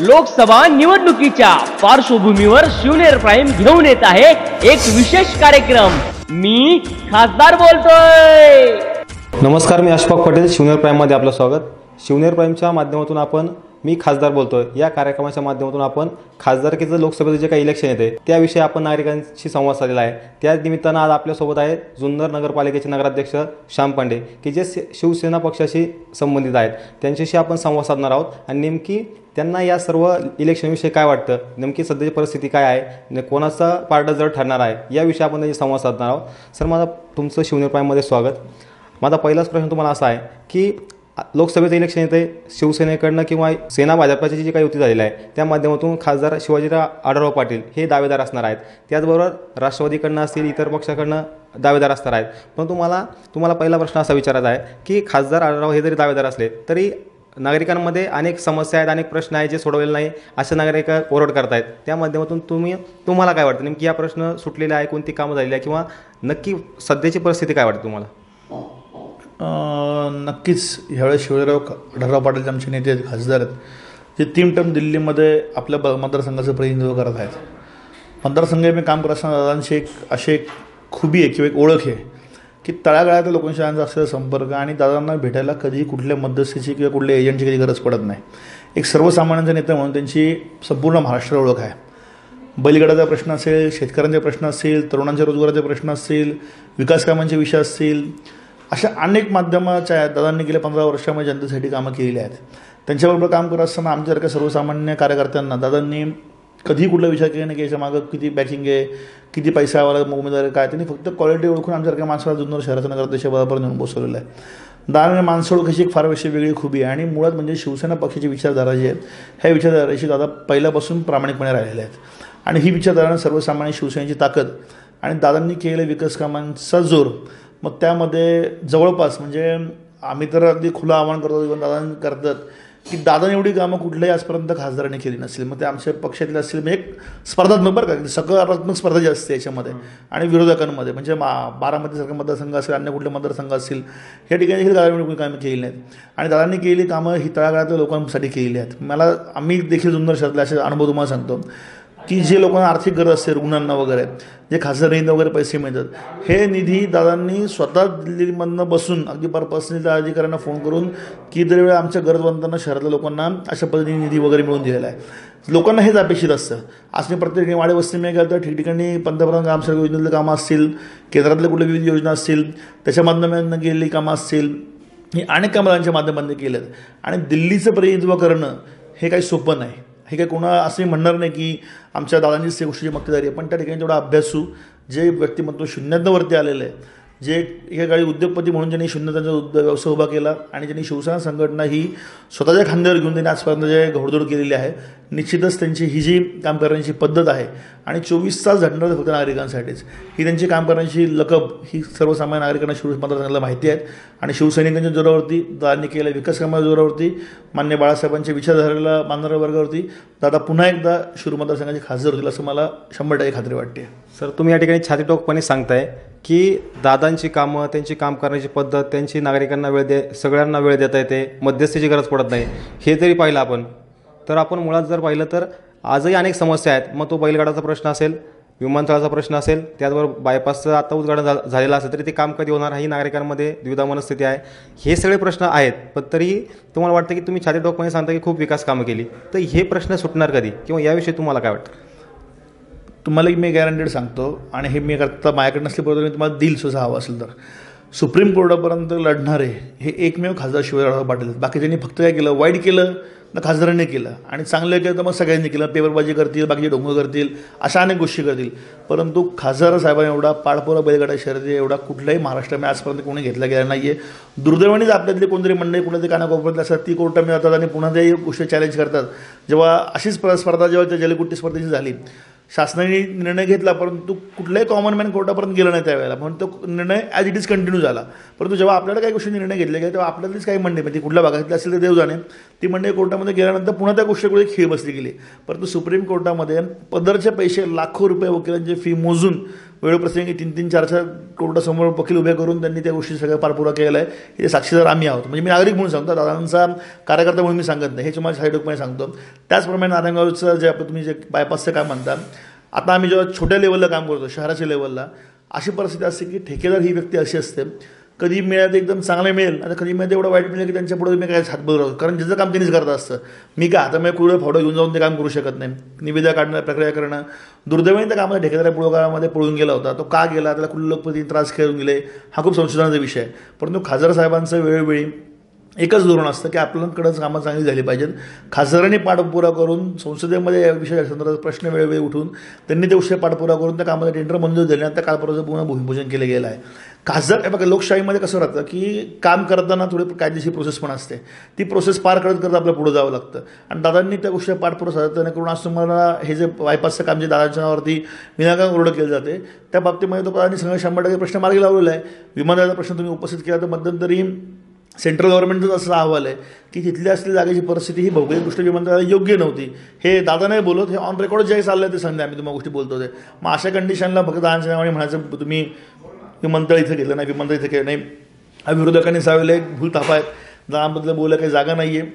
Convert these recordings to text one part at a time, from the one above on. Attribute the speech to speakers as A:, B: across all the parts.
A: लोकसभा निवडणुकीच्या पार्श्वभूमीवर शिवनेर प्राईम घेऊन येत आहे एक विशेष कार्यक्रम. मी खासदार बोलतोय.
B: नमस्कार मी अशफाक पटेल शिवनेर प्राईममध्ये आपलं स्वागत. शिवनेर प्राईमच्या माध्यमातून आपण मी खासदार बोलतोय. या कार्यक्रमाच्या माध्यमातून आपण खासदारकीचं लोकसभेचं जे काही इलेक्शन येते त्याविषयी आपण नागरिकांशी संवाद साधलेला आहे. त्या निमित्तानं आज आपल्यासोबत आहे जुन्नर नगरपालिकेचे नगराध्यक्ष श्याम पांडे की जे शिवसेना पक्षाशी संबंधित आहेत. त्यांच्याशी आपण संवाद साधणार आहोत. आणि नेमकी त्यांना या सर्व इलेक्शनविषयी काय वाटतं? नेमकी सध्याची परिस्थिती काय आहे? ने- कोणाचा पार्ट जर ठरणार आहे याविषयी आपण त्यांची संवाद साधणार आहोत. सर माझा तुमचं शिवनेर प्राईममध्ये स्वागत. माझा पहिलाच प्रश्न तुम्हाला असा आहे की लोकसभेचं इलेक्शन येते शिवसेनेकडनं किंवा सेना भाजपाची जी काही युती झालेली आहे त्या माध्यमातून खासदार शिवाजीराव आढळराव पाटील हे दावेदार असणार आहेत. त्याचबरोबर राष्ट्रवादीकडनं असतील इतर पक्षाकडनं दावेदार असणार आहेत. पण तुम्हाला तुम्हाला पहिला प्रश्न असा विचारायचा आहे की खासदार आढळराव हे जरी दावेदार असले तरी नागरिकांमध्ये अनेक समस्या आहेत अनेक प्रश्न आहेत जे सोडवलेले नाही असे नागरिक ओरड करतायत. त्या माध्यमातून तुम्ही तुम्हाला काय वाटतं? नेमकी या प्रश्न सुटलेले आहे कोणती कामं झालेली आहे किंवा नक्की सध्याची परिस्थिती काय वाटते तुम्हाला?
C: नक्कीच ह्यावेळेस शिवराव आढळराव पाटील आमचे नेते आहेत खासदार आहेत जे तीन टर्म दिल्लीमध्ये आपल्या ब मतदारसंघाचं प्रतिनिधित्व करत आहेत. मतदारसंघ मी काम करत असताना दादांची एक अशी एक खुबी आहे किंवा एक ओळख आहे. की तळागाळातल्या लोकांशी त्यांचा असलेला संपर्क आणि दादांना भेटायला कधीही कुठल्या मध्यस्थीची किंवा कुठल्या एजंटची कधी गरज पडत नाही. एक सर्वसामान्यांचा नेता म्हणून त्यांची संपूर्ण महाराष्ट्र ओळख आहे. बलिगडाचा प्रश्न असेल शेतकऱ्यांचे प्रश्न असतील तरुणांच्या रोजगाराचे प्रश्न असतील विकास कामांचे विषय असतील अशा अनेक माध्यमाच्या आहेत. दादांनी गेल्या पंधरा वर्षामध्ये जनतेसाठी कामं केलेली आहेत. त्यांच्याबरोबर काम करत असताना आमच्यासारख्या सर्वसामान्य कार्यकर्त्यांना दादांनी कधीही कुठला विचार केला नाही की याच्या मागं किती बॅकिंग आहे किती पैसा हवा उमेदवार काय त्यांनी फक्त क्वालिटी ओळखून आमच्यासारख्या माणसाला जुन्नर शहराचा नगर देशाबरोबर नेऊन बसवलेलं आहे. दादाने माणसं अशी एक फार अशी वेगळी खुबी आहे आणि मुळात म्हणजे शिवसेना पक्षाची विचारधारा जी आहेत ह्या विचारधाराशी दादा पहिल्यापासून प्रामाणिकपणे राहिलेल्या आहेत. आणि ही विचारधारा सर्वसामान्य शिवसेनेची ताकद आणि दादांनी केलेल्या विकास कामांचा जोर मग त्यामध्ये जवळपास म्हणजे आम्ही तर अगदी खुलं आव्हान करतो इव्हन दादा करतात की दादा एवढी कामं कुठल्याही आजपर्यंत खासदारांनी केली नसतील. मग ते आमच्या पक्षातले असतील म्हणजे एक स्पर्धात्मक बरं का सकारात्मक स्पर्धा जी असते याच्यामध्ये आणि विरोधकांमध्ये. म्हणजे मा बारामतीसारखा मतदारसंघ असेल अन्य कुठले मतदारसंघ असतील या ठिकाणी देखील दादांनी कोणी कामं केली नाहीत. आणि दादांनी केलेली कामं ही तळागाळातल्या लोकांसाठी केलेली आहेत. मला आम्ही देखील जुन्नर शहरातले असे अनुभव तुम्हाला सांगतो. की जे लोकांना आर्थिक गरज असते रुग्णांना वगैरे जे खासदार निधी वगैरे पैसे मिळतात हे निधी दादांनी स्वतः दिल्लीमधनं बसून अगदी पर पर्सनली त्या अधिकाऱ्यांना फोन करून की दरवेळा आमच्या गरजवंतांना शहरातल्या लोकांना अशा पद्धतीने निधी वगैरे मिळून दिलेला आहे. लोकांना हेच अपेक्षित असतं. आज मी प्रत्येक ठिकाणी वाडे वस्ती मी गेलं तर ठिकठिकाणी पंतप्रधान ग्रामसडक योजनेतले कामं असतील केंद्रातल्या कुठल्या विविध योजना असतील त्याच्या माध्यमातून गेलेली कामं असतील ही अनेक कामांच्या त्यांच्या माध्यमातून केलेत. आणि दिल्लीचं प्रतिनिधित्व करणं हे काही सोपं नाही. हे काही कोणा असे म्हणणार नाही की आमच्या दादांचीच त्या गोष्टीची मक्तेदारी आहे. पण त्या ठिकाणी तेवढा अभ्यासू जे व्यक्तिमत्व शून्यातवरती आलेलं आहे जे एकेकाळी उद्योगपती म्हणून ज्यांनी शून्य त्यांचा उद्योग व्यवसाय उभा केला आणि ज्यांनी शिवसेना संघटना ही स्वतःच्या खांद्यावर घेऊन त्यांनी आजपर्यंत जे घोडदोड केलेली आहे निश्चितच त्यांची ही जी काम करण्याची पद्धत आहे आणि चोवीस तास झटणार फक्त नागरिकांसाठीच. ही त्यांची काम करण्याची लकब ही सर्वसामान्य नागरिकांना शिव मतदारांना माहिती आहेत आणि शिवसैनिकांच्या जोरावरती दादांनी केलेल्या विकास कामाच्या जोरावरती मान्य बाळासाहेबांच्या विचारधारेला मानणाऱ्या वर्गावरती दादा पुन्हा एकदा शिरू मतदारसंघाचे खासदार होतील असं मला शंभर टक्के खात्री वाटते.
B: सर तुम्ही या ठिकाणी छातीटोकपणे सांगताय की दादांची कामं त्यांची काम करण्याची पद्धत त्यांची नागरिकांना वेळ दे सगळ्यांना वेळ देता येते मध्यस्थीची गरज पडत नाही हे जरी पाहिलं आपण तर आपण मुळात जर पाहिलं तर आजही अनेक समस्या आहेत. मग तो बैलगाडाचा प्रश्न असेल विमानतळाचा प्रश्न असेल त्याचबरोबर बायपासचं आता उद्घाटन झा झालेलं असेल तरी ते काम कधी होणार ही नागरिकांमध्ये द्विधा मनस्थिती आहे. हे सगळे प्रश्न आहेत पण तरीही तुम्हाला वाटतं की तुम्ही छातीटोकपणे सांगता की खूप विकास कामं केली. तर हे प्रश्न सुटणार कधी? किंवा याविषयी तुम्हाला काय वाटतं?
C: तुम्हाला मी गॅरंटेड सांगतो आणि हे मी आता माझ्याकडे नसले परंतु मी तुम्हाला दिल सुद्धा हवं असेल तर. सुप्रीम कोर्टापर्यंत लढणारे हे एकमेव खासदार शिवराव पाटील बाकी बाकीच्यांनी फक्त काय केलं वाईट केलं ना खासदारांनी केलं आणि चांगलं केलं तर मग सगळ्यांनी केलं पेपरबाजी करतील बाकीचे डोंगर करतील अशा अनेक गोष्टी करतील. परंतु खासदार साहेबांनी एवढा पाडपोरा बैलगाडा शर्यती एवढा कुठल्याही महाराष्ट्रामध्ये आजपर्यंत कोणी घेतला गेला नाही आहे दुर्दैवानेच आपल्यातली कोणतरी मंडळी कुठल्या कानाकोपऱ्यातली असतात ती कोर्टामध्ये जातात आणि पुन्हा ते गोष्टी चॅलेंज करतात. जेव्हा अशीच स्पर्धा जेव्हा त्या जलकुट्टी स्पर्धेची झाली शासनाने निर्णय घेतला परंतु कुठल्याही कॉमन मॅन कोर्टापर्यंत गेला नाही त्यावेळेला. म्हणून तो निर्णय ॲज इट इज कंटिन्यू झाला. परंतु जेव्हा आपल्याला काही गोष्टी निर्णय घेतले गेले तेव्हा आपल्यातलीच काही मंडळी म्हणजे कुठल्या भागातली असेल तर देव जाणे ती मंडळी कोर्टामध्ये गेल्यानंतर पुन्हा त्या गोष्टीकडे खीळ बसली गेली. परंतु सुप्रीम कोर्टामध्ये पदरचे पैसे लाखो रुपये वकिलांची फी मोजून वेळप्रसंगी तीन तीन चार चार कोर्टासमोर वकील उभे करून त्यांनी त्या गोष्टी सगळ्या पारपुरा केलेला आहे हे साक्षीदार आम्ही आहोत. म्हणजे मी नागरिक म्हणून सांगतो. दादांचा कार्यकर्ता म्हणून मी सांगत नाही. हे तुम्हाला साईडोकपणे सांगतो. त्याचप्रमाणे नारायणगावचं जे आपण तुम्ही जे बायपासचं काम म्हणता आता आम्ही जेव्हा छोट्या लेवलला काम करतो शहराच्या लेवलला अशी परिस्थिती असते की ठेकेदार ही व्यक्ती अशी असते कधी मिळालं एकदम चांगलं मिळेल. आता कधी मिळालं एवढं वाईट मिळेल की त्यांच्या पुढे मी काय हातबल राहतो कारण ज्याचं काम त्यांनीच करत असतं. मी काय आता मी कुठे फोटो घेऊन जाऊन ते काम करू शकत नाही. निविदा काढणं प्रक्रिया करणं. दुर्दैवाने त्या कामाला ठेकेदार पुढे पळून गेला होता. तो का गेला? त्याला कुल्लपती त्रास खेळून गेले हा खूप संशोधनाचा विषय आहे. परंतु खासदार साहेबांचं वेळोवेळी एकच धोरण असतं की आपल्याकडंच कामं चांगली झाली पाहिजेत. खासदारांनी पाठपुरा करून संसदेमध्ये या विषयासंदर्भात प्रश्न वेळोवेळी उठून त्यांनी ते विषय पाठपुरा करून त्या कामाला टेंडर मंजूर दिले आणि त्या कालपर्यंत पूर्ण भूमिपूजन केलं गेलं आहे. खासदार हे बघा लोकशाहीमध्ये कसं राहतं की काम करताना थोडी कायदेशीर प्रोसेस पण असते. ती प्रोसेस पार करत करत आपल्याला पुढे जावं लागतं. आणि दादांनी त्या गोष्टी पाठपुरा सातत्याने करून आज तुम्हाला हे जे बायपासचं काम जे दादांच्या नावावरती विनाकारण ओरडं केलं जाते त्या बाबतीमध्ये तो दादांनी सगळं शंभर टक्के प्रश्न मार्गी लावलेला आहे. विमानाचा प्रश्न तुम्ही उपस्थित केला तर मध्यंतरी सेंट्रल गव्हर्नमेंटचा असा अहवाल आहे की तिथल्या असलेल्या जागेची परिस्थिती ही भौगोलिकदृष्ट्या विमानतळाला योग्य नव्हती. हे दादा नाही बोलत हे ऑन रेकॉर्ड जे चाललं आहे ते सांगते आम्ही तुम्हाला गोष्टी बोलतो ते मग अशा कंडिशनला फक्त दादांच्या नावाने म्हणायचं तुम्ही विमानतळ इथं गेलं नाही विमानतळ इथं केलं नाही. हा विरोधकांनी सांगितलं एक भूल थापा आहेत. दादांबद्दल बोलायला काही जागा नाही आहे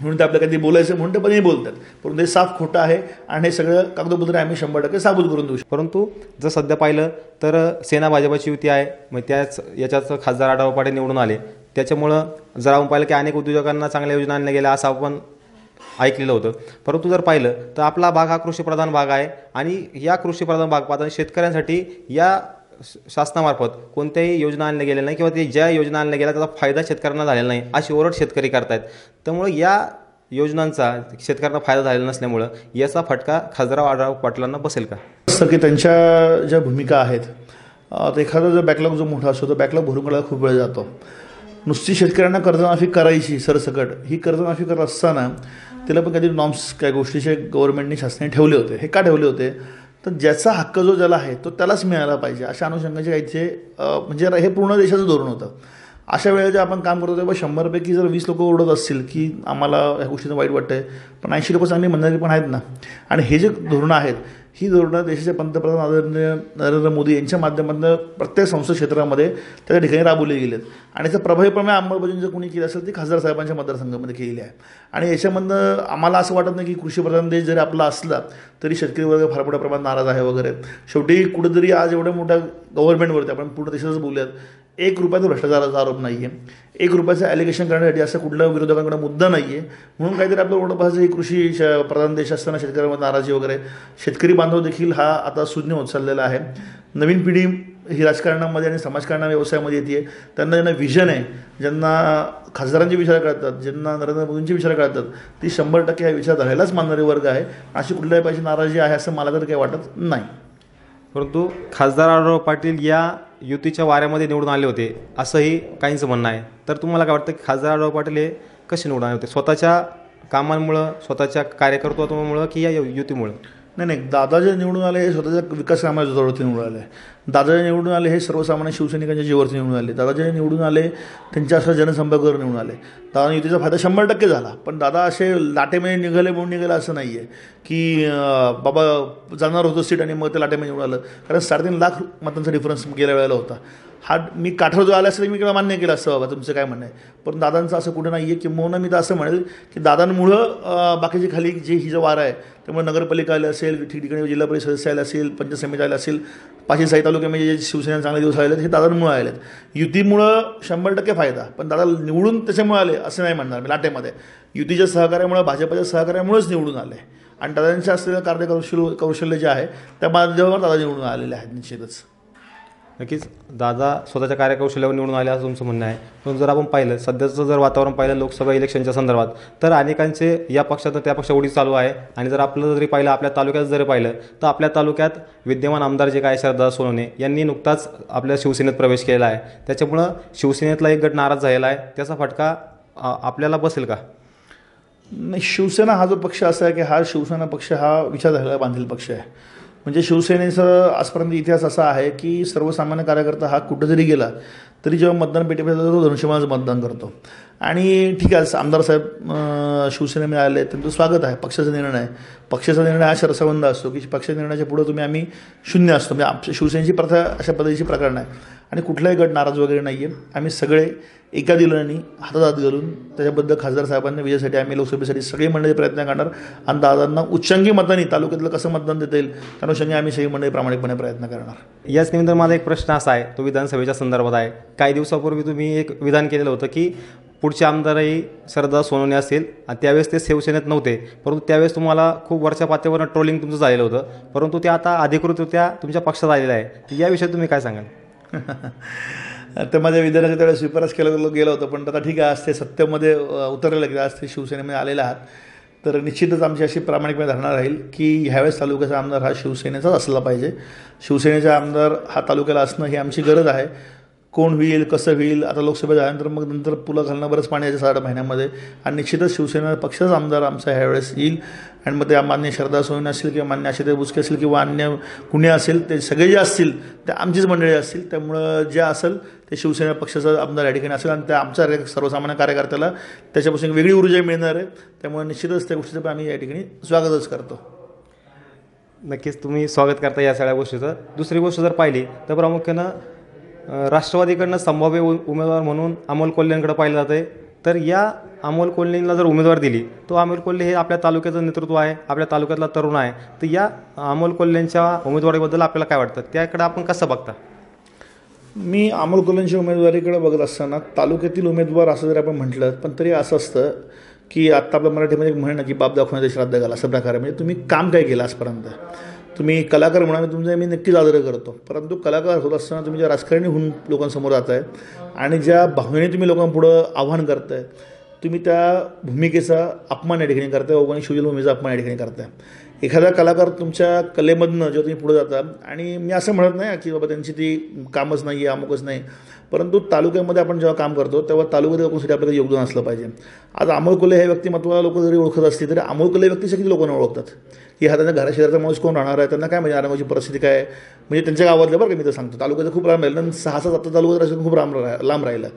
C: म्हणून ते आपल्या कधी बोलायचं म्हणून ते पण बोलतात. परंतु हे साफ खोटं आहे आणि हे सगळं कागदपत्र आम्ही शंभर टक्के साबूत करून देऊ शकतो.
B: परंतु जर सध्या पाहिलं तर सेना भाजपाची युती आहे. मग त्याच याच्यात खासदार आढावा पाटील निवडून आले. त्याच्यामुळं जर आपण पाहिलं की अनेक उद्योजकांना चांगल्या योजना आणल्या गेल्या असं आपण ऐकलेलं होतं. परंतु जर पाहिलं तर आपला भाग हा कृषीप्रधान भाग आहे. आणि या कृषीप्रधान भाग पाहताना शेतकऱ्यांसाठी या शासनामार्फत कोणत्याही योजना आणल्या गेल्या नाही किंवा ते ज्या योजना आणल्या गेल्या त्याचा फायदा शेतकऱ्यांना झालेला नाही अशी ओरड शेतकरी करतायत. त्यामुळे या योजनांचा शेतकऱ्यांना फायदा झालेला नसल्यामुळं याचा फटका खासदार आढाव पाटलांना बसेल का?
C: असं की त्यांच्या ज्या भूमिका आहेत तर एखादा जर बॅकलॉग जो मोठा असतो तो बॅकलॉग भरून काढायला खूप वेळ जातो. नुसती शेतकऱ्यांना कर्जमाफी करायची सरसकट ही कर्जमाफी करत असताना तिला पण कधी नॉर्म्स काय गोष्टीचे गव्हर्नमेंटने शासनाने ठेवले होते. हे का ठेवले होते? तर ज्याचा हक्क जो ज्याला आहे तो त्यालाच मिळाला पाहिजे. अशा अनुषंगाचे काहीचे म्हणजे हे पूर्ण देशाचं धोरण होतं. अशा वेळेला जे आपण काम करतो तेव्हा शंभरपैकी जर वीस लोक ओढत असतील की आम्हाला ह्या गोष्टीचं वाईट वाटतंय पण ऐंशी लोक चांगली म्हणणारी पण आहेत ना. आणि हे जे धोरणं आहेत ही धोरणं देशाचे पंतप्रधान आदरणीय नरेंद्र मोदी यांच्या माध्यमातून प्रत्येक संसद क्षेत्रामध्ये त्या ठिकाणी राबवले गेलेत. आणि त्याचं प्रभावीपणे अंमलबजावणी जर कोणी केली असेल ती खासदार साहेबांच्या मतदारसंघामध्ये केलेली आहे. आणि याच्यामधनं आम्हाला असं वाटत नाही की कृषीप्रधान देश जरी आपला असला तरी शेतकरी वर्ग फार मोठ्या प्रमाणात नाराज आहे वगैरे. शेवटी कुठेतरी आज एवढ्या मोठ्या गव्हर्नमेंटवरती आपण पूर्ण देशातच बोलूयात. एक रुपयाचा भ्रष्टाचाराचा आरोप नाही आहे एक रुपयाचं ॲलिगेशन करण्यासाठी असं कुठल्या विरोधकांकडे मुद्दा नाही आहे म्हणून काहीतरी आपलं ओढपास एक कृषी श- प्रधान देश असताना शेतकऱ्यांमध्ये नाराजी वगैरे. शेतकरी बांधव देखील हा आता शून्य होत चाललेला आहे. नवीन पिढी ही राजकारणामध्ये आणि समाजकारणा व्यवसायामध्ये येते. त्यांना ज्यांना विजन आहे ज्यांना खासदारांचे विचार कळतात ज्यांना नरेंद्र मोदींचे विचार कळतात ती शंभर टक्के हा विचार धरायलाच मानणारे वर्ग आहे. अशी कुठल्याही पाहिजे नाराजी आहे असं मला तर काही वाटत नाही.
B: परंतु खासदार आढाव पाटील या युतीच्या वाऱ्यामध्ये निवडून आले होते असंही काहींचं म्हणणं आहे. तर तुम्हाला काय वाटतं की खासदार आढाव पाटील हे कसे निवडून आले होते? स्वतःच्या कामांमुळं स्वतःच्या कार्यकर्तृत्वामुळं की या युतीमुळं?
C: नाही नाही दादा जे निवडून आले हे स्वतःच्या विकास कामाच्या जोरावरती निवडून आले. दादा जे निवडून आले हे सर्वसामान्य शिवसैनिकांच्या जीवावरती निवडून आले. दादा जे निवडून आले त्यांच्या असं जनसंपर्कावर निवडून आले. दादा युतीचा फायदा शंभर टक्के झाला. पण दादा असे लाटेमध्ये निघाले म्हणून निघाले असं नाही आहे की बाबा जाणार होतं सीट आणि मग ते लाटेमध्ये निवडून आलं. कारण साडेतीन लाख मतांचा डिफरन्स गेल्या वेळेला होता. हा मी काठावर जो आला असेल मी किंवा मान्य केलं असतं बाबा तुमचं काय म्हणणं आहे? पण दादांचं असं कुठं नाही आहे किंबहुना मी तर असं म्हणेल की दादांमुळं बाकीचे खाली जे ही जो वारा आहे त्यामुळे नगरपालिका आले असेल ठिकठिकाणी जिल्हा परिषद सदस्य आले असेल पंचायत समिती आले असेल पाचशे साई तालुक्यामध्ये जे शिवसेना चांगले दिवस आले हे दादांमुळे आहेत. युतीमुळं शंभर टक्के फायदा पण दादा निवडून त्याच्यामुळे आले असं नाही म्हणणार मी लाटेमध्ये. युतीच्या सहकार्यामुळे भाजपच्या सहकार्यामुळेच निवडून आले. आणि दादांच्या असलेलं कार्यकौशल कौशल्य जे आहे त्या माध्यमावर दादा निवडून आलेले आहेत निश्चितच.
B: नक्कीच दादा स्वतःच्या कार्यकौशल्यावर निवडून आले असं तुमचं म्हणणं आहे. पण जर आपण पाहिलं सध्याचं जर वातावरण पाहिलं लोकसभा इलेक्शनच्या संदर्भात तर अनेकांचे या पक्षात त्या पक्षा उडी चालू आहे. आणि जर आपलं जरी पाहिलं आपल्या तालुक्यात जरी पाहिलं तर आपल्या तालुक्यात विद्यमान आमदार जे काय शरदा सोनवणे यांनी नुकताच आपल्या शिवसेनेत प्रवेश केलेला आहे. त्याच्यामुळं शिवसेनेतला एक गट नाराज झालेला आहे. त्याचा फटका आपल्याला बसेल का?
C: नाही शिवसेना हा जो पक्ष असा आहे की हा शिवसेना पक्ष हा विचारधारेला बांधील पक्ष आहे. म्हणजे शिवसेनेचा आजपर्यंत इतिहास असा आहे की सर्वसामान्य कार्यकर्ता हा कुठं जरी गेला तरी जेव्हा मतदान पेटीमध्ये जातो तो धनुष्यबाणाचं मतदान करतो. आणि ठीक आहे आमदार साहेब शिवसेनेमध्ये आले त्यांचं स्वागत आहे पक्षाचा निर्णय आहे. पक्षाचा निर्णय हा शरसबंध असतो की पक्षाच्या निर्णयाच्या पुढे तुम्ही आम्ही शून्य असतो. म्हणजे आमच्या शिवसेनेची प्रथा अशा पद्धतीची प्रकरण आहे. आणि कुठलाही गट नाराज वगैरे नाही आहे आम्ही सगळे एका दिलांनी हातात हात घालून त्याच्याबद्दल खासदार साहेबांनी विजयासाठी आम्ही लोकसभेसाठी सगळे मंडळी प्रयत्न करणार. आणि दादांना उच्चांकी मतांनी तालुक्यातलं कसं मतदान देता येईल त्या अनुषंगी आम्ही सगळी मंडळी प्रामाणिकपणे प्रयत्न करणार.
B: याच निमित्त माझा एक प्रश्न असा आहे तो विधानसभेच्या संदर्भात आहे. काही दिवसापूर्वी तुम्ही एक विधान केलेलं होतं की पुढचे आमदारही सरदार सोनवणे असतील आणि त्यावेळेस ते शिवसेनेत नव्हते. परंतु त्यावेळेस तुम्हाला खूप वरच्या पातळीवर ट्रोलिंग तुमचं झालेलं होतं. परंतु ते आता अधिकृतरित्या तुमच्या पक्षात आलेलं आहे. याविषयी तुम्ही काय सांगाल?
C: तर माझ्या विधानाच्या त्यावेळेस स्वीकारच केलं गेलं होतं पण आता ठीक आहे आज ते सत्तेमध्ये अ, उतरलेलं की आज ते शिवसेनेमध्ये आलेले आहात. तर निश्चितच आमची अशी प्रामाणिकपणे धारणा राहील की ह्यावेळेस तालुक्याचा आमदार हा शिवसेनेचाच असला पाहिजे. शिवसेनेचा आमदार हा तालुक्याला असणं ही आमची गरज आहे. कोण होईल कसं होईल आता लोकसभेत झाल्यानंतर मग नंतर पुलं घालणं बरंच पाणी याच्या साठ महिन्यामध्ये. आणि निश्चितच शिवसेना पक्षाचा आमदार आमचा ह्यावेळेस येईल. आणि मग ते मान्य शरदा सोयन असेल किंवा मान्य आशिते बुचके असेल किंवा अन्य कुणी असेल ते सगळे जे असतील ते आमचीच मंडळी असतील त्यामुळं जे असेल ते शिवसेना पक्षाचा आमदार या ठिकाणी असेल आणि त्या आमच्या सर्वसामान्य कार्यकर्त्याला त्याच्यापासून वेगळी ऊर्जा मिळणार आहे. त्यामुळे निश्चितच त्या गोष्टीचं पण आम्ही या ठिकाणी स्वागतच करतो.
B: नक्कीच तुम्ही स्वागत करता या सगळ्या गोष्टीचं. दुसरी गोष्ट जर पाहिली तर प्रामुख्यानं राष्ट्रवादीकडनं संभाव्य उ- उमेदवार म्हणून अमोल कोल्हेंकडे पाहिलं जाते तर या अमोल कोल्हेंना जर उमेदवार दिली तो अमोल कोल्हे हे आपल्या तालुक्याचं नेतृत्व आहे आपल्या तालुक्यातला तरुण आहे. तर या अमोल कोल्हेंच्या उमेदवारीबद्दल आपल्याला काय वाटतं? त्याकडे आपण कसं बघता?
C: मी अमोल कोल्हेंच्या उमेदवारीकडे बघत असताना तालुक्यातील उमेदवार असं जरी आपण म्हटलं पण तरी असं असतं की आत्ता आपलं मराठीमध्ये एक म्हणणं की बाप दाखवण्याचा श्राद्ध घाला अशा प्रकारे. म्हणजे तुम्ही काम काय केलं आजपर्यंत? तुम्ही कलाकार म्हणा तुमचं मी नक्कीच आदर करतो. परंतु कलाकार होत असताना तुम्ही ज्या राजकारणी होऊन लोकांसमोर जात आहे आणि ज्या भावनेने तुम्ही लोकांपुढं आव्हान करताय तुम्ही त्या भूमिकेचा अपमान या ठिकाणी करताय लोकांनी शिवजल भूमीचा अपमान या ठिकाणी करताय. एखादा कलाकार तुमच्या कलेमधनं जेव्हा तुम्ही पुढे जाता आणि मी असं म्हणत नाही की बाबा त्यांची ती कामच नाही आहे अमुकच नाही परंतु तालुक्यामध्ये आपण जेव्हा काम करतो तेव्हा तालुक्यात लोकांसाठी आपल्याला योगदान असलं पाहिजे. आज अमोल हे व्यक्तिमत्वाला लोक जरी ओळखत असली तरी अमोल कोल्हे व्यक्तीच्या किती लोकांना ओळखतात? की हा त्यांच्या घराशेजारचा माणूस कोण राहणार आहे? त्यांना काय म्हणजे आरामाची परिस्थिती काय म्हणजे त्यांच्या गावातलं बरं का मी तर सांगतो. तालुक्याचं खूप लांब राहिलं. आणि सहा सात आता तालुक्यात राहिलं खूप लांब राह लांब राहिलं.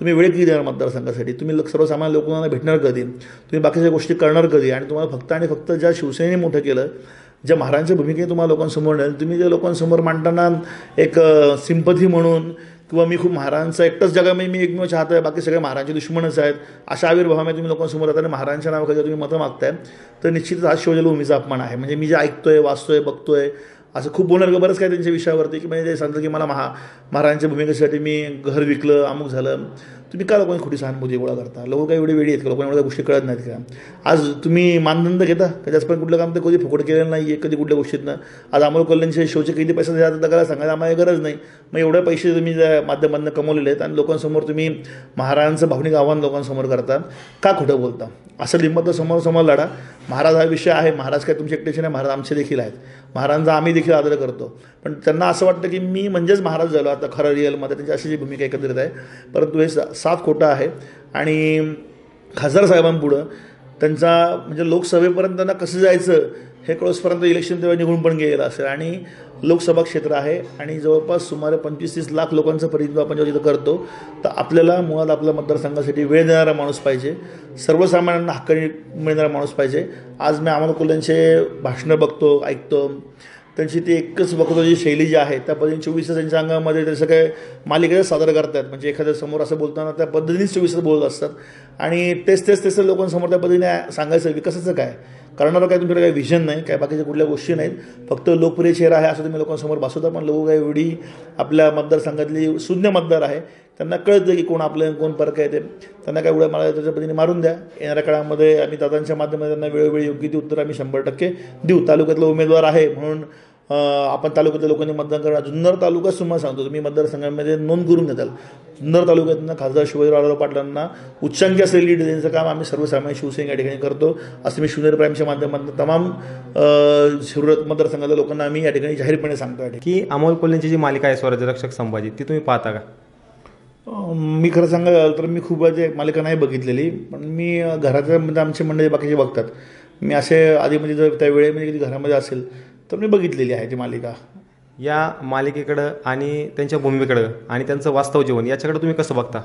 C: तुम्ही वेळ किती देणार मतदारसंघासाठी? तुम्ही सर्वसामान्य लोकांना भेटणार कधी? तुम्ही बाकीच्या गोष्टी करणार कधी? आणि तुम्हाला फक्त आणि फक्त ज्या शिवसेनेने मोठं केलं ज्या महाराजांच्या भूमिकेने तुम्हाला लोकांसमोर नेलं तुम्ही ज्या लोकांसमोर मांडताना एक सिंपथी म्हणून किंवा मी खूप महाराजांचा एकटाच जगामध्ये मी एकमेव चाहत आहे बाकी सगळे महाराजांचे दुश्मनच आहेत. अशा आविर्भावामध्ये तुम्ही लोकांसमोर आता महाराजांच्या नावाखाली जर तुम्ही मतं मागताय तर निश्चितच आज शिवजल भूमीचा अपमान आहे. म्हणजे मी जे ऐकतोय वाचतोय बघतोय असं खूप बोलणार बरंच काय त्यांच्या विषयावरती की म्हणजे ते सांगतात की मला महा महाराजांच्या भूमिकेसाठी मी घर विकलं अमुक झालं. तुम्ही का लोकांनी खोटी सहानुभूती गोळा करता. लोक काही एवढी वेळी आहेत का? लोकांना एवढ्या गोष्टी कळत नाहीत का? आज तुम्ही मानदंड घेता? का त्याच्यापर्यंत कुठलं काम तर कधी फुकट केलेलं नाही आहे कधी कुठल्या गोष्टीतनं. आज अमोल कल्याणचे शोचे किती पैसे द्यायचा तर त्याला सांगायला आम्हाला गरज नाही. मग एवढे पैसे तुम्ही त्या माध्यमांना कमवलेले आहेत आणि लोकांसमोर तुम्ही महाराजांचं भावनिक आव्हान लोकांसमोर करता का खोटं बोलता? असं लिंबत समोर समोर लढा. महाराज हा विषय आहे महाराज काय तुमचे एकटेचे नाही महाराज आमचे देखील आहेत. महाराजांचा आम्ही देखील आदर करतो. पण त्यांना असं वाटतं की मी म्हणजेच महाराज झालो आता खरं रिअलमध्ये त्यांची अशी जी भूमिका एकत्रित आहे. परंतु हे सा- साफ खोटं आहे. आणि खासदार साहेबांपुढं त्यांचा म्हणजे लोकसभेपर्यंत त्यांना कसं जायचं हे कळसपर्यंत इलेक्शन तेव्हा निघून पण गेलेलं असेल. आणि लोकसभा क्षेत्र आहे आणि जवळपास सुमारे पंचवीस तीस लाख लोकांचं प्रतिनिधित्व आपण जेव्हा तिथं करतो तर आपल्याला मुळात आपल्या मतदारसंघासाठी वेळ देणारा माणूस पाहिजे. सर्वसामान्यांना हक्क मिळणारा माणूस पाहिजे. आज मी अमोल कोल्यांचे भाषणं बघतो ऐकतो. त्यांची ती एकच वक्तव्याची शैली जी आहे त्या पद्धतीने चोवीस त्यांच्या अंगामध्ये ते सगळे मालिकेचं सादर करतात. म्हणजे एखाद्या समोर असं बोलताना त्या पद्धतीनेच चोवीस बोलत असतात. आणि तेच तेच तेच लोकांसमोर त्या पद्धतीने सांगायचं विकासाचं काय? करणारं काय तुमच्याकडे काही विजन नाही काय बाकीच्या कुठल्या गोष्टी नाहीत. फक्त लोकप्रिय चेहरा आहे असं तुम्ही लोकांसमोर बसवता पण लोक काय एवढी आपल्या मतदारसंघातली शून्य मतदार आहे त्यांना कळतं की कोण आपलं कोण फरक आहे ते. त्यांना काय एवढं मला त्याच्या पद्धतीने मारून द्या. येणाऱ्या काळामध्ये आम्ही दादांच्या माध्यमातून त्यांना वेळोवेळी योग्य ती उत्तर आम्ही शंभर टक्के देऊ. तालुक्यातला उमेदवार आहे म्हणून आपण तालुक्यातल्या लोकांनी मतदान करा. जुन्नर तालुका तुम्हाला सांगतो. तुम्ही मतदारसंघामध्ये नोंद करून घेताल. जुन्नर तालुक्यातनं खासदार शिवाजीराव पाटलांना उच्चांकी असलेली लीड देण्याचं काम आम्ही सर्वसामान्य शिवसेना या ठिकाणी करतो. असं मी शिवनेर प्राईमच्या माध्यमातून तमाम शिवरत मतदारसंघातल्या लोकांना आम्ही या ठिकाणी जाहीरपणे सांगतो
B: की अमोल कोल्हेंची जी मालिका आहे स्वराज्य रक्षक संभाजी ती तुम्ही पाहता का?
C: मी खरं सांगायला तर मी खूप मालिका नाही बघितलेली पण मी घराच्या म्हणजे आमचे मंडळी बाकीचे बघतात. मी असे आधी म्हणजे जर त्या वेळेमध्ये कधी घरामध्ये असेल तर मी बघितलेली आहे ती मालिका.
B: या मालिकेकडं आणि त्यांच्या भूमिकेकडं आणि त्यांचं वास्तव जीवन याच्याकडे तुम्ही कसं बघता?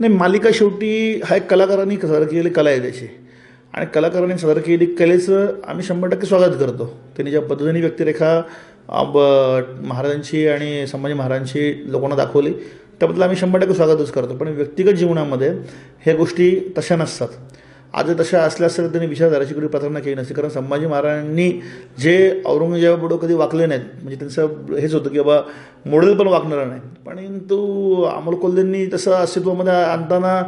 C: नाही मालिका शेवटी हा एक कलाकारांनी सादर केलेली कला आहे त्याची. आणि कलाकारांनी सादर केलेली कलेचं आम्ही शंभर टक्के स्वागत करतो. त्यांनी ज्या पद्धतीने व्यक्तिरेखा ब- महाराजांची आणि संभाजी महाराजांची लोकांना दाखवली त्याबद्दल आम्ही शंभर टक्के स्वागतच करतो. पण व्यक्तिगत जीवनामध्ये ह्या गोष्टी तशा नसतात. आज तशा असल्या असत्या तर त्यांनी विचारधाराची कधी प्रार्थना केली नसती. कारण संभाजी महाराजांनी जे औरंगजेबापुढं कधी वाकले नाहीत म्हणजे त्यांचं हेच होतं की बाबा मॉडेल पण वाकणार नाही. परंतु अमोल कोल्हेंनी तसं अस्तित्वामध्ये आणताना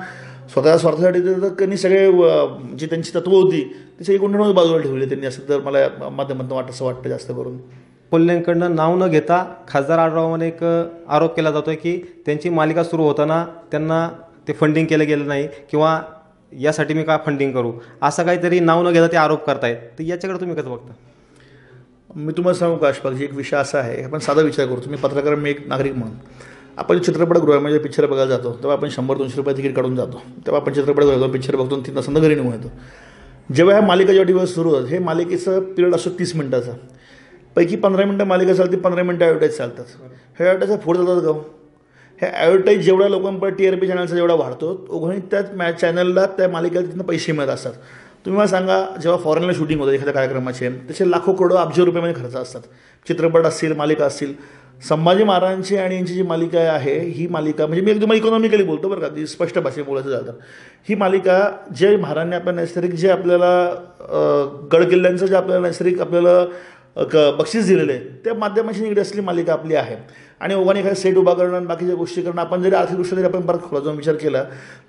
C: स्वतः स्वार्थासाठी तर त्यांनी सगळे जे जी त्यांची तत्व होती ती सगळी कोणत्या बाजूला ठेवली त्यांनी. असं तर मला माध्यमातून वाटतं असं वाटतं जास्त करून.
B: कोल्हेंकडनं नाव न घेता खासदार आढावामध्ये एक आरोप केला जातोय की त्यांची मालिका सुरू होताना त्यांना ते फंडिंग केलं गेलं नाही किंवा यासाठी मी का फंडिंग करू? असं काहीतरी नाव न घेता ते आरोप करतायत. तर याच्याकडे तुम्ही कसं बघता?
C: मी तुम्हाला सांगू का अशफाकजी एक विषय असा आहे आपण साधा विचार करू. तुम्ही पत्रकार मी एक नागरिक म्हणून. आपण चित्रपटगृहामध्ये म्हणजे पिक्चर बघायला जातो तेव्हा आपण शंभर दोनशे रुपये तिकीट काढून जातो. तेव्हा आपण चित्रपटगृहात जाऊन पिक्चर बघतो तीन तासांना घरी निघून येतो. जेव्हा ह्या मालिका जेव्हा दिवस सुरू होतात हे मालिकेचं पिरियड असतो तीस मिनिटाचा. पैकी पंधरा मिनटं मालिका चालते पंधरा मिनटं ॲडव्हर्टाईज चालतात. हे ॲडव्हर्टाईज फोड जातात का हो? हे ॲडव्हर्टाईज जेवढ्या लोकांपर्यंत टी आर पी चॅनलचा जेवढा वाढतो ओघणी त्याच मॅ चॅनलला त्या मालिकेला तिथून पैसे मिळत असतात. तुम्ही मला सांगा जेव्हा फॉरेनला शूटिंग होतं एखाद्या कार्यक्रमाचे त्याचे लाखो करोडो अब्ज रुपयामध्ये खर्च असतात. चित्रपट असतील मालिका असतील. संभाजी महाराजांची आणि यांची जी मालिका आहे ही मालिका म्हणजे मी एकदम इकॉनॉमिकली बोलतो बरं का ती स्पष्ट भाषेत बोलायचं झालं ही मालिका जे महाराजांनी आपल्या नैसर्गिक जे आपल्याला गडकिल्ल्यांचं जे आपल्याला नैसर्गिक आपल्याला क बक्षीस दिलेलं आहे त्या माध्यमाशी निगडी असलेली मालिका आपली आहे. आणि ओघाने एखादा सेट उभा करणं आणि बाकीच्या गोष्टी करणं आपण जरी आर्थिकदृष्ट्या जरी आपण बरं खोला जाऊन विचार केला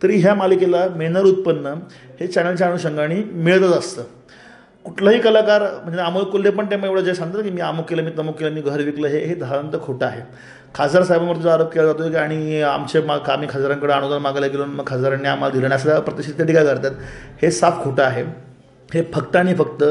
C: तरी ह्या मालिकेला मिळणारं उत्पन्न हे चॅनलच्या अनुषंगाने मिळतच असतं. कुठलाही कलाकार म्हणजे अमोल कोल्हे पण त्यामुळे एवढं जे सांगतात की मी अमुक केलं मी तमुक केलं मी घर विकलं हे हे धारांत खोटं आहे. खासदार साहेबांवरती जो आरोप केला जातो की आणि आमचे मा आम्ही खासदारांकडे अनुदान मागायला गेलो मग खासदारांनी आम्हाला दिलं नाही असं प्रतिष्ठित ते टीका करतात. हे साफ खोटं आहे. हे फक्त आणि फक्त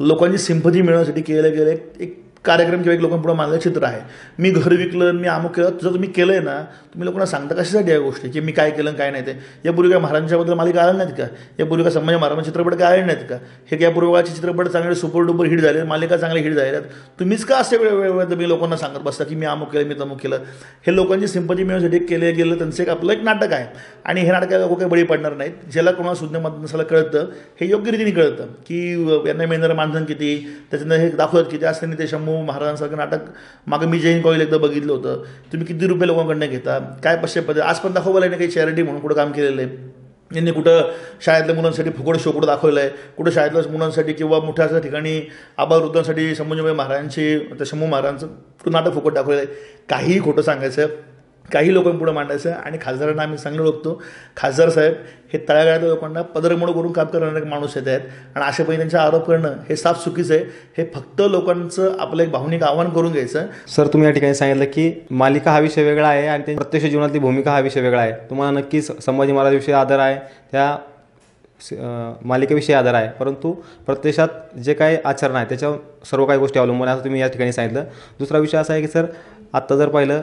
C: लोकांची सिंपथी मिळवण्यासाठी केलं गेलं एक कार्यक्रम किंवा एक लोकांपुढे मानलं चित्र आहे. मी घर विकलं मी अमुक केलं जर तुम्ही केलं आहे ना तुम्ही लोकांना सांगता कशासाठी या गोष्टी? की मी काय केलं काय नाही ते? यापूर्वी काय महाराजांच्याबद्दल मालिका आल्या नाहीत का? यापूर्वी काय संभाजी महाराज चित्रपट काय आले नाहीत का? हे काय चित्रपट चांगले सुपर डुपर हिट झाले मालिका चांगले हिट झाले. आहेत तुम्हीच का असे वेळ वेळ तुम्ही लोकांना सांगत बसता की मी अमुक केलं मी तमुक केलं? हे लोकांची सिंपती मिळवण्यासाठी केलं गेलं त्यांचं एक आपलं एक नाटक आहे. आणि हे नाटकाला काही बळी पडणार नाहीत. ज्याला कोणाला सुज्ञ मत नसायला कळतं हे योग्य रीतीने कळतं की यांना मिळणारं मानधन किती त्याच्यानं हे दाखवत किती असं त्यांनी ते शंभू महाराजांसारखं नाटक मागं मी जैन कॉलेज एकदा बघितलं होतं. तुम्ही किती रुपये लोकांकडनं घेता? काय पश्चे पद्धती? आज पण दाखवलं नाही काही चॅरिटी म्हणून कुठं काम केलेलं आहे यांनी कुठं शाळेतल्या मुलांसाठी फुकट शोकडं दाखवलं आहे कुठं शाळेतल्या मुलांसाठी किंवा मोठ्या अशा ठिकाणी आबावृद्धांसाठी संभाजीबाई महाराजांची त्या शंभू महाराजांचं नाटक फुकट दाखवलं आहे काहीही खोटं सांगायचं काही लोकांपुढे मांडायचं आणि खासदारांना आम्ही चांगलं बघतो खासदार साहेब हे तळागाळातल्या लोकांना पदरमोड करून काम करणारे माणूस येत आहेत. आणि अशा पद्धतीने त्यांचा आरोप करणं हे साफ चुकीचं आहे. हे फक्त लोकांचं आपलं एक भावनिक आव्हान करून घ्यायचं.
B: सर तुम्ही या ठिकाणी सांगितलं की मालिका हा विषय वेगळा आहे आणि त्यांची प्रत्यक्ष जीवनातली भूमिका हा विषय वेगळा आहे. तुम्हाला नक्कीच संभाजी महाराजाविषयी आदर आहे. त्या मालिकेविषयी आदर आहे. परंतु प्रत्यक्षात जे काही आचरण आहे त्याच्यावर सर्व काही गोष्टी अवलंबून आहे असं तुम्ही या ठिकाणी सांगितलं. दुसरा विषय असा आहे की सर आत्ता जर पाहिलं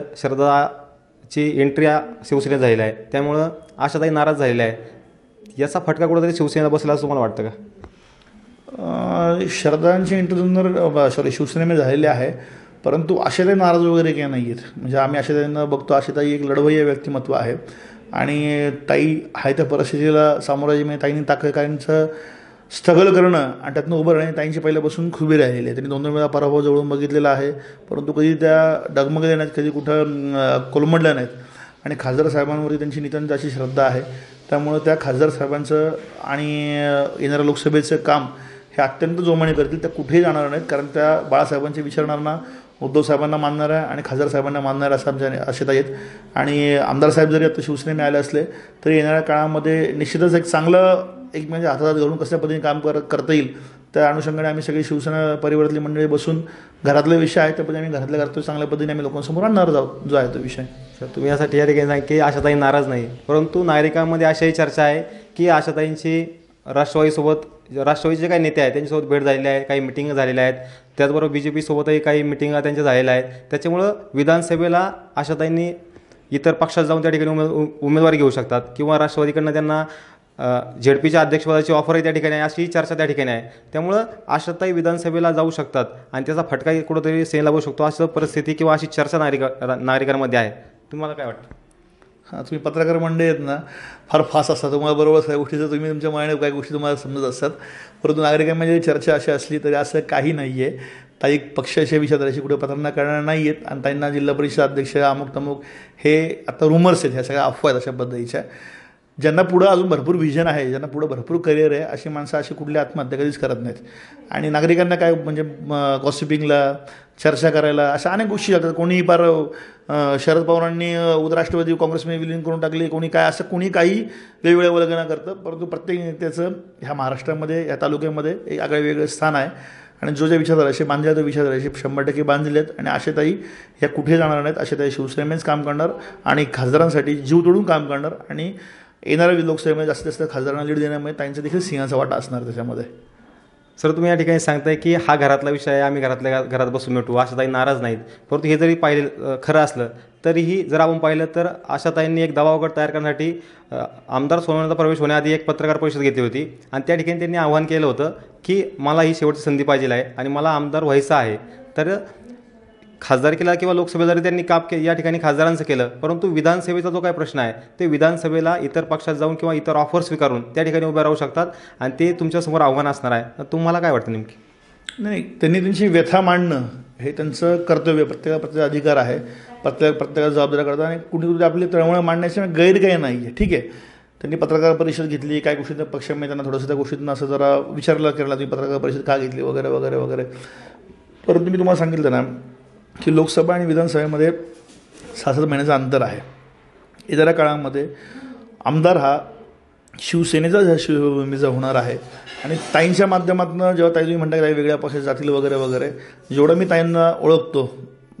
B: ची एंट्री या शिवसेनेत झालेली आहे. त्यामुळं आशाताई नाराज झालेल्या आहे. याचा फटका कुठेतरी शिवसेनेला बसला असं तुम्हाला वाटतं का?
C: शरदांची एंट्री इंटरव्ह्यूनर सॉरी शिवसेनेमध्ये झालेले आहे. परंतु आशाताई नाराज वगैरे काही नाही आहेत म्हणजे आम्ही आशाताईंना बघतो आशाताई एक लढवय्य व्यक्तिमत्व आहे. आणि ताई आहे त्या परिस्थितीला सामोरं म्हणजे ताईंनी ताककांचं स्ट्रगल करणं आणि त्यातनं उभं राहणे ताईंची पहिल्यापासून खुबी राहिलेली. आहे त्यांनी दोन दोन वेळा पराभव जवळून बघितलेला आहे. परंतु कधी त्या डगमगल्या नाहीत कधी कुठं कोलमडल्या नाहीत. आणि खासदार साहेबांवरती त्यांची नितांत अशी श्रद्धा आहे. त्यामुळं त्या खासदार साहेबांचं आणि येणाऱ्या लोकसभेचं काम हे अत्यंत जोमाने करतील. त्या कुठेही जाणार नाहीत कारण त्या बाळासाहेबांचे विचारणाऱ्यांना उद्धव साहेबांना मानणार आहे आणि खासदार साहेबांना मानणार असं आमच्या आशेता आहेत. आणि आमदार साहेब जरी आता शिवसेनेने आले असले तरी येणाऱ्या काळामध्ये निश्चितच एक चांगलं एक म्हणजे हातात घालून कशा पद्धतीने काम कर करता येईल त्या अनुषंगाने आम्ही सगळी शिवसेना परिवारातली मंडळी बसून घरातले विषय आहेत त्या पद्धतीने आम्ही घरातल्या घरात चांगल्या पद्धतीने आम्ही लोकांसमोर आणणार जाऊ जो आहे तो विषय.
B: सर तुम्ही यासाठी या ठिकाणी सांग की आशाताई नाराज नाही? परंतु नागरिकांमध्ये अशाही चर्चा आहे की आशाताईंची राष्ट्रवादीसोबत राष्ट्रवादीचे काही नेते आहेत त्यांच्यासोबत भेट झालेली आहे काही मिटिंग झालेल्या आहेत. त्याचबरोबर बी जे पीसोबतही काही मिटिंगा त्यांच्या झालेल्या आहेत. त्याच्यामुळं विधानसभेला आशाताईंनी इतर पक्षात जाऊन त्या ठिकाणी उमेद उमेदवारी घेऊ शकतात किंवा राष्ट्रवादीकडनं त्यांना झेडपीच्या अध्यक्षपदाची ऑफरही त्या ठिकाणी आहे अशी चर्चा त्या ठिकाणी आहे. त्यामुळं आशाताई विधानसभेला जाऊ शकतात आणि त्याचा फटका कुठंतरी सेल लागू शकतो असं परिस्थिती किंवा अशी चर्चा नागरिक नागरिकांमध्ये आहे. तुम्हाला काय वाटतं?
C: हां तुम्ही पत्रकार मंडळी आहेत ना फार फास्ट असतात. तुम्हाला बरोबर सगळ्या गोष्टीचं तुम्ही तुमच्या मनाने काही गोष्टी तुम्हाला समजत असतात. परंतु नागरिकांमध्ये चर्चा अशी असली तरी असं काही नाही आहे ताई पक्षाच्या विचाराशी कुठे प्रतारणा करणार नाही आहेत आणि त्यांना जिल्हा परिषद अध्यक्ष अमुक तमुक हे आता रुमर्स आहेत ह्या सगळ्या अफवा आहेत अशा पद्धतीच्या. ज्यांना पुढं अजून भरपूर व्हिजन आहे ज्यांना पुढं भरपूर करिअर आहे अशी माणसं अशी कुठली आत्महत्या कधीच करत नाहीत. आणि नागरिकांना काय म्हणजे गॉसिपिंगला चर्चा करायला अशा अनेक गोष्टी जातात. कोणी फार शरद पवारांनी अ, राष्ट्रवादी काँग्रेसमध्ये विलीन करून टाकली कोणी काय असं कोणी काही वेगवेगळ्या वल्गना करतं. परंतु प्रत्येक नेत्याचं ह्या महाराष्ट्रामध्ये या तालुक्यामध्ये एक आगळे वेगळं स्थान आहे. आणि जो ज्या विचारधाराशी बांधल्या त्या असे शंभर टक्के बांधले आहेत. आणि आशाताई ह्या कुठे जाणार नाहीत? आशाताई शिवसेनेनेच काम करणार आणि खासदारांसाठी जीव तोडून काम करणार आणि येणाऱ्या लोकसभेमध्ये जास्तीत जास्त खासदारांना लीड देण्यामुळे त्यांचा देखील सिंहाचा वाटा असणार त्याच्यामध्ये.
B: सर तुम्ही या ठिकाणी सांगताय की हा घरातला विषय आहे आम्ही घरातल्या घरात बसून मिटवू आशाताई नाराज नाहीत. परंतु हे जरी पाहिलं खरं असलं तरीही जर आपण पाहिलं तर आशाताईंनी एक दबावगट तयार करण्यासाठी आमदार सोनवण्याचा प्रवेश होण्याआधी एक पत्रकार परिषद घेतली होती. आणि त्या ठिकाणी त्यांनी आवाहन केलं होतं की मला ही शेवटची संधी पाहिजे आहे आणि मला आमदार व्हायचं आहे. तर खासदारकीला किंवा लोकसभेला जरी त्यांनी काप के या ठिकाणी खासदारांचं केलं. परंतु विधानसभेचा जो काय प्रश्न आहे ते विधानसभेला इतर पक्षात जाऊन किंवा इतर ऑफर स्वीकारून त्या ठिकाणी उभे राहू शकतात आणि ते तुमच्यासमोर आव्हान असणार आहे. तर तुम्हाला काय वाटतं नेमकी?
C: नाही त्यांनी त्यांची व्यथा मांडणं हे त्यांचं कर्तव्य प्रत्येका प्रत्येक अधिकार आहे. प्रत्येक प्रत्येकाला जबाबदारी करतात आणि कुठे कुठे आपली तळमळ मांडण्याची गैर काही नाही आहे ठीक आहे. त्यांनी पत्रकार परिषद घेतली काय गोष्टी पक्षामध्ये त्यांना थोडंसं त्या गोष्टीतून असं जरा विचारलं केला तुम्ही पत्रकार परिषद का घेतली वगैरे वगैरे वगैरे. परंतु मी तुम्हाला सांगितलं ना की लोकसभा आणि विधानसभेमध्ये सहा सात महिन्याचं अंतर आहे. येणाऱ्या काळामध्ये आमदार हा शिवसेनेचा शिवभूमीचा होणार आहे आणि ताईंच्या माध्यमातून जेव्हा ताई तुम्ही म्हणता की वेगळ्या पक्षात जातील वगैरे वगैरे जेवढं मी ताईंना ओळखतो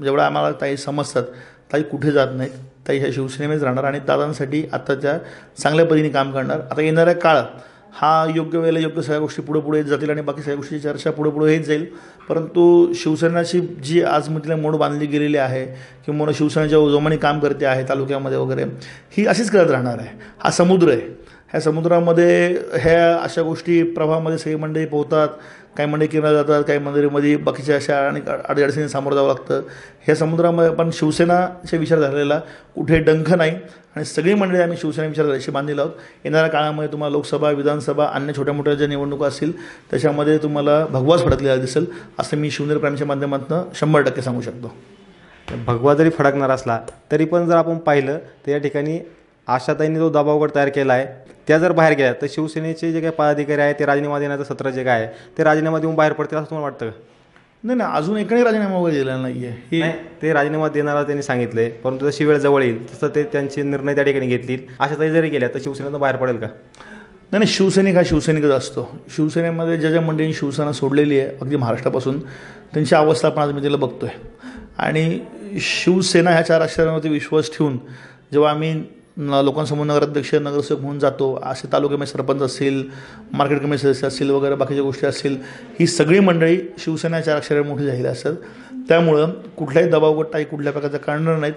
C: जेवढं आम्हाला ताई समजतात ताई कुठे जात नाहीत ताई ह्या शिवसेनेमध्येच राहणार आणि दादांसाठी आत्ताच्या चांगल्या पद्धतीने काम करणार. आता येणाऱ्या काळात हा योग्य वेळेला योग्य सगळ्या गोष्टी पुढे पुढे येत जातील आणि बाकी सगळ्या गोष्टीची चर्चा पुढे पुढे येत जाईल. परंतु शिवसेनाची जी आज तिला मोड बांधली गेलेली आहे किंवा शिवसेनेच्या जोमाने काम करते आहे तालुक्यामध्ये वगैरे ही अशीच करत राहणार आहे. हा समुद्र आहे. ह्या समुद्रामध्ये ह्या अशा गोष्टी प्रवाहामध्ये सगळी मंडळी पोहतात. काही मंडळी किनारा जातात काही मंदिरामध्ये बाकीच्या अशा आणि अडीअडचणी सामोरं जावं लागतं. ह्या समुद्रामध्ये पण शिवसेनाचा विचार झालेला कुठे डंख नाही आणि सगळी मंडळी आम्ही शिवसेना विचारधाराशी बांधलेलो आहोत. येणाऱ्या काळामध्ये तुम्हाला लोकसभा विधानसभा अन्य छोट्या मोठ्या ज्या निवडणुका असतील त्याच्यामध्ये तुम्हाला भगवाच फडकलेला दिसेल असं मी शिवनेर प्राईमच्या माध्यमातून शंभर टक्के सांगू शकतो.
B: भगवा जरी फडकणार असला तरी पण जर आपण पाहिलं तर या ठिकाणी आशाताईंनी जो दबावगट तयार केला आहे त्या जर बाहेर गेल्या तर शिवसेनेचे जे काही पदाधिकारी आहेत ते राजीनामा देण्याचं सत्र जे काय आहे ते राजीनामा देऊन बाहेर पडतील असं तुम्हाला वाटतं का?
C: नाही नाही अजून एकही राजीनामा वगैरे दिलेला नाही आहे ही
B: ते राजीनामा देणारा त्यांनी सांगितले परंतु जशी वेळ जवळ येईल तसं ते त्यांचे निर्णय त्या ठिकाणी घेततील आशाताई जरी गेल्या तर शिवसेनेतून बाहेर पडेल का?
C: नाही नाही शिवसैनिक हा शिवसैनिकच असतो. शिवसेनेमध्ये ज्या ज्या मंडळींनी शिवसेना सोडलेली आहे अगदी महाराष्ट्रापासून त्यांची अवस्था आपण आज मी तिला बघतो आहे आणि शिवसेना ह्या चार अक्षरांवरती विश्वास ठेवून जेव्हा आम्ही लोकांसमोर नगराध्यक्ष नगरसेवक म्हणून जातो. असे तालुक्यामध्ये सरपंच असतील मार्केट कमिटी सदस्य असतील वगैरे बाकीच्या गोष्टी असतील ही सगळी मंडळी शिवसेनाच्या या मोठी झालेली असतात. त्यामुळं कुठल्याही दबावगट काही कुठल्या प्रकारचा करणार नाहीत.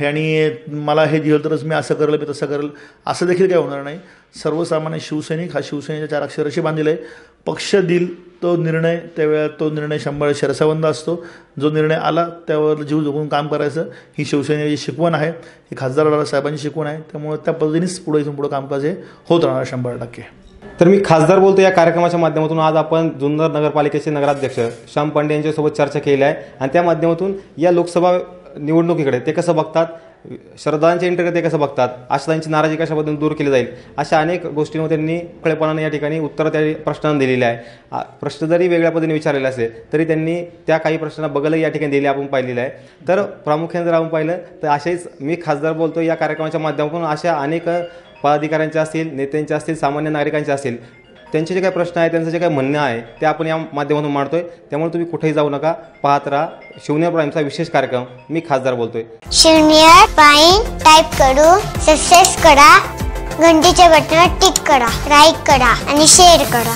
C: हे आणि मला हे दिलं तरच मी असं करेल मी तसं करेल असं देखील काय होणार नाही. सर्वसामान्य शिवसैनिक हा शिवसेनेच्या चार अक्षराशी बांधलेला आहे. पक्ष दिल तो निर्णय त्यावेळेला तो निर्णय शंभर शरसावंद असतो. जो निर्णय आला त्यावर जीव जगून काम करायचं. ही शिवसेनेची शिकवण आहे. ही खासदार साहेबांची शिकवण आहे. त्यामुळे त्या पद्धतीनेच पुढे इथून पुढं कामकाज हे होत राहणार शंभर टक्के.
B: तर मी खासदार बोलतो या कार्यक्रमाच्या माध्यमातून. आज आपण जुन्नर नगरपालिकेचे नगराध्यक्ष श्याम पांडे यांच्यासोबत चर्चा केली आहे. आणि त्या माध्यमातून या लोकसभा निवडणुकीकडे ते कसं बघतात? शरदांच्या इंटरकडे ते कसं बघतात? आशातांची नाराजी कशा पद्धतीने दूर केली जाईल? अशा अनेक गोष्टींवर त्यांनी खळेपणाने या ठिकाणी उत्तरं त्या प्रश्नांना दिलेली आहे. प्रश्न जरी वेगळ्या पद्धतीने विचारलेले असेल तरी त्यांनी त्या काही प्रश्नांना बगलही या ठिकाणी दिली आपण पाहिलेलं आहे. तर प्रामुख्याने जर आपण पाहिलं तर असेच मी खासदार बोलतो या कार्यक्रमाच्या माध्यमातून अशा अनेक पदाधिकाऱ्यांच्या असतील नेत्यांच्या असतील सामान्य नागरिकांच्या असतील त्यांचे जे काही प्रश्न आहे त्यांचं जे काही म्हणणं आहे ते आपण या माध्यमातून मांडतोय. त्यामुळे तुम्ही कुठेही जाऊ नका. पाहत राहा. शिवनेर प्राईमचा विशेष कार्यक्रम मी खासदार बोलतोय.
D: शून्य प्राईम टाईप करू सक्सेस करा घंटीच्या बटनावर टिक करा लाईक करा आणि शेअर करा.